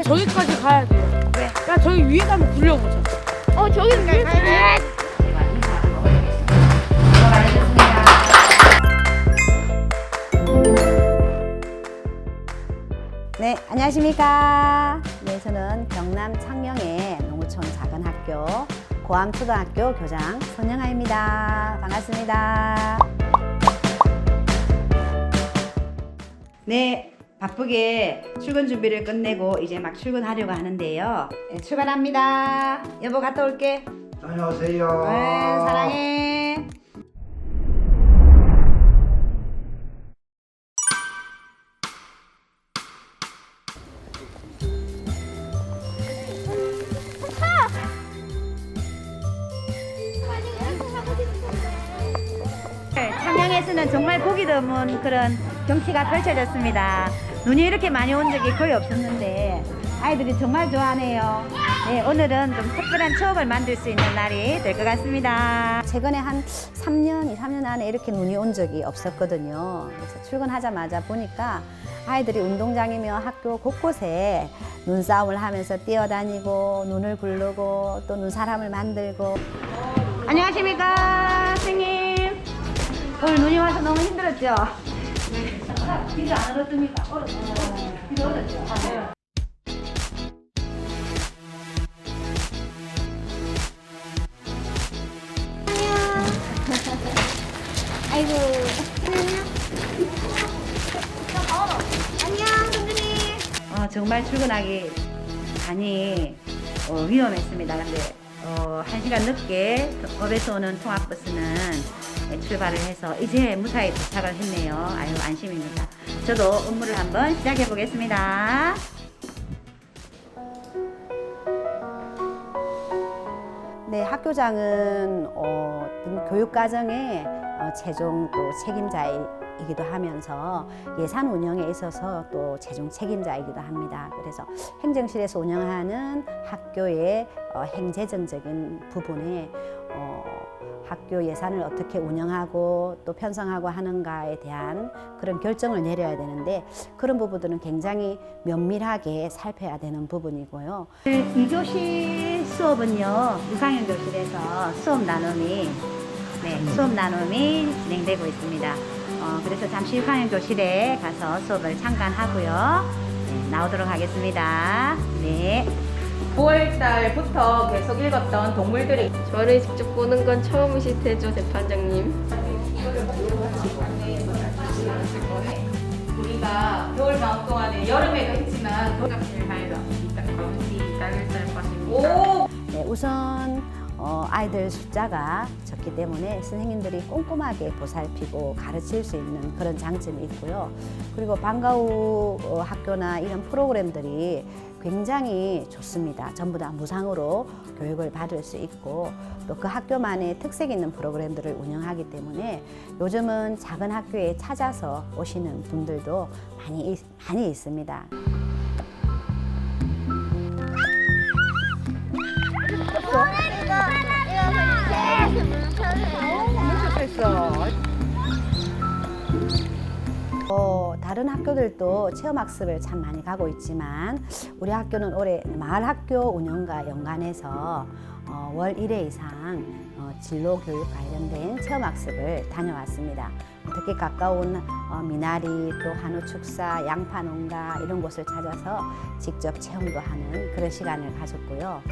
야 저기까지 가야 돼요. 왜? 야 저기 위에 가면 굴려보자. 어 저기 위에 가야 돼. 네, 안녕하십니까. 네, 저는 경남 창녕의 농어촌 작은 학교 고암 초등학교 교장 손영아입니다. 반갑습니다. 네, 바쁘게 출근 준비를 끝내고 이제 막 출근하려고 하는데요. 네, 출발합니다. 여보 갔다 올게. 다녀오세요. 네, 사랑해. 창녕에서는 정말 보기 드문 그런 경치가 펼쳐졌습니다. 눈이 이렇게 많이 온 적이 거의 없었는데 아이들이 정말 좋아하네요. 네, 오늘은 좀 특별한 추억을 만들 수 있는 날이 될 것 같습니다. 최근에 한 3년, 2, 3년 안에 이렇게 눈이 온 적이 없었거든요. 그래서 출근하자마자 보니까 아이들이 운동장이며 학교 곳곳에 눈싸움을 하면서 뛰어다니고 눈을 굴르고 또 눈사람을 만들고 안녕하십니까 선생님 오늘 눈이 와서 너무 힘들었죠? 네 비도 안 얼었습니까? 얼었어요 비도 얼었죠? 아, 네. 아이고. 안녕 선생님. 어, 정말 출근하기 많이 어, 위험했습니다. 근데 어, 한 시간 늦게 업에서 오는 통학버스는 네, 출발을 해서 이제 무사히 도착을 했네요. 아유 안심입니다. 저도 업무를 한번 시작해 보겠습니다. 네, 학교장은 어, 어떤 교육 과정의 어, 최종 또 책임자이기도 하면서 예산 운영에 있어서 또 최종 책임자이기도 합니다. 그래서 행정실에서 운영하는 학교의 어, 행재정적인 부분에 어, 학교 예산을 어떻게 운영하고 또 편성하고 하는가에 대한 그런 결정을 내려야 되는데 그런 부분들은 굉장히 면밀하게 살펴야 되는 부분이고요. 2교시 수업은요, 6학년 교실에서 수업 나눔이, 네, 수업 나눔이 진행되고 있습니다. 어, 그래서 잠시 6학년 교실에 가서 수업을 잠깐 하고요. 네, 나오도록 하겠습니다. 네. 9월 달부터 계속 읽었던 동물들이 저를 직접 보는 건 처음이실 테죠, 재판장님. 우리가 겨울 방학 동안에 여름에도 했지만 도착실 가이드 이따 가운데 기다릴 것입니다. 오! 네, 우선 어, 아이들 숫자가 적기 때문에 선생님들이 꼼꼼하게 보살피고 가르칠 수 있는 그런 장점이 있고요. 그리고 방과 후 어, 학교나 이런 프로그램들이 굉장히 좋습니다. 전부 다 무상으로 교육을 받을 수 있고 또 그 학교만의 특색 있는 프로그램들을 운영하기 때문에 요즘은 작은 학교에 찾아서 오시는 분들도 많이 있- 많이 있습니다. 어, 다른 학교들도 체험학습을 참 많이 가고 있지만 우리 학교는 올해 마을학교 운영과 연관해서 어, 월 1회 이상 어, 진로 교육 관련된 체험학습을 다녀왔습니다. 특히 가까운 어, 미나리 또 한우 축사, 양파 농가 이런 곳을 찾아서 직접 체험도 하는 그런 시간을 가졌고요.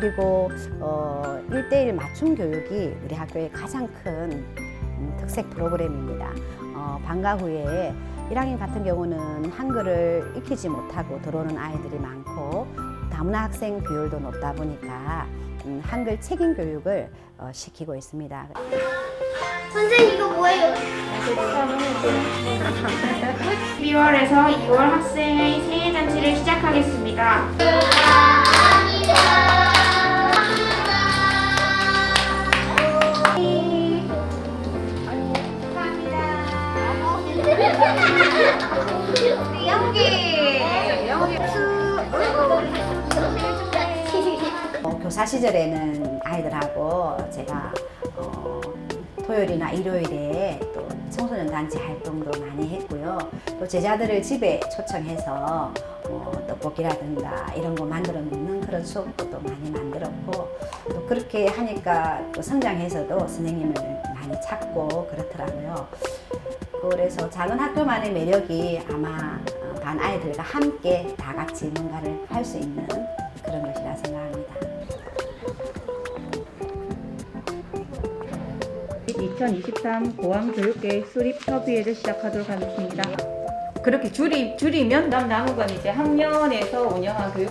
그리고 어, 1대1 맞춤 교육이 우리 학교의 가장 큰 음, 특색 프로그램입니다. 어, 방과 후에 1학년 같은 경우는 한글을 익히지 못하고 들어오는 아이들이 많고 다문화 학생 비율도 높다 보니까 음, 한글 책임 교육을 어, 시키고 있습니다. 선생님 이거 뭐예요? 12월에서 2월 학생의 생일 잔치를 시작하겠습니다. 어, 교사 시절에는 아이들하고 제가 어, 토요일이나 일요일에 또 청소년 단체 활동도 많이 했고요. 또 제자들을 집에 초청해서 뭐 떡볶이라든가 이런 거 만들어 먹는 그런 수업도 또 많이 만들었고 또 그렇게 하니까 또 성장해서도 선생님을 많이 찾고 그렇더라고요. 그래서 작은 학교만의 매력이 아마 어, 반 아이들과 함께 다 같이 뭔가를 할 수 있는 그런 것이라 생각합니다. 2023 고항교육계획 수립 협의회를 시작하도록 하겠습니다. 그렇게 줄이 줄이면 남 남은 건 이제 학년에서 운영한 교육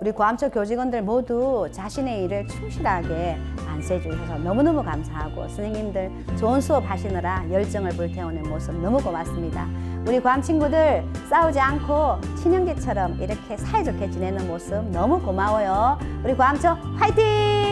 우리 고암초 교직원들 모두 자신의 일을 충실하게 안수해 주셔서 너무너무 감사하고 선생님들 좋은 수업 하시느라 열정을 불태우는 모습 너무 고맙습니다. 우리 고암 친구들 싸우지 않고 친형제처럼 이렇게 사이좋게 지내는 모습 너무 고마워요. 우리 고암초 화이팅!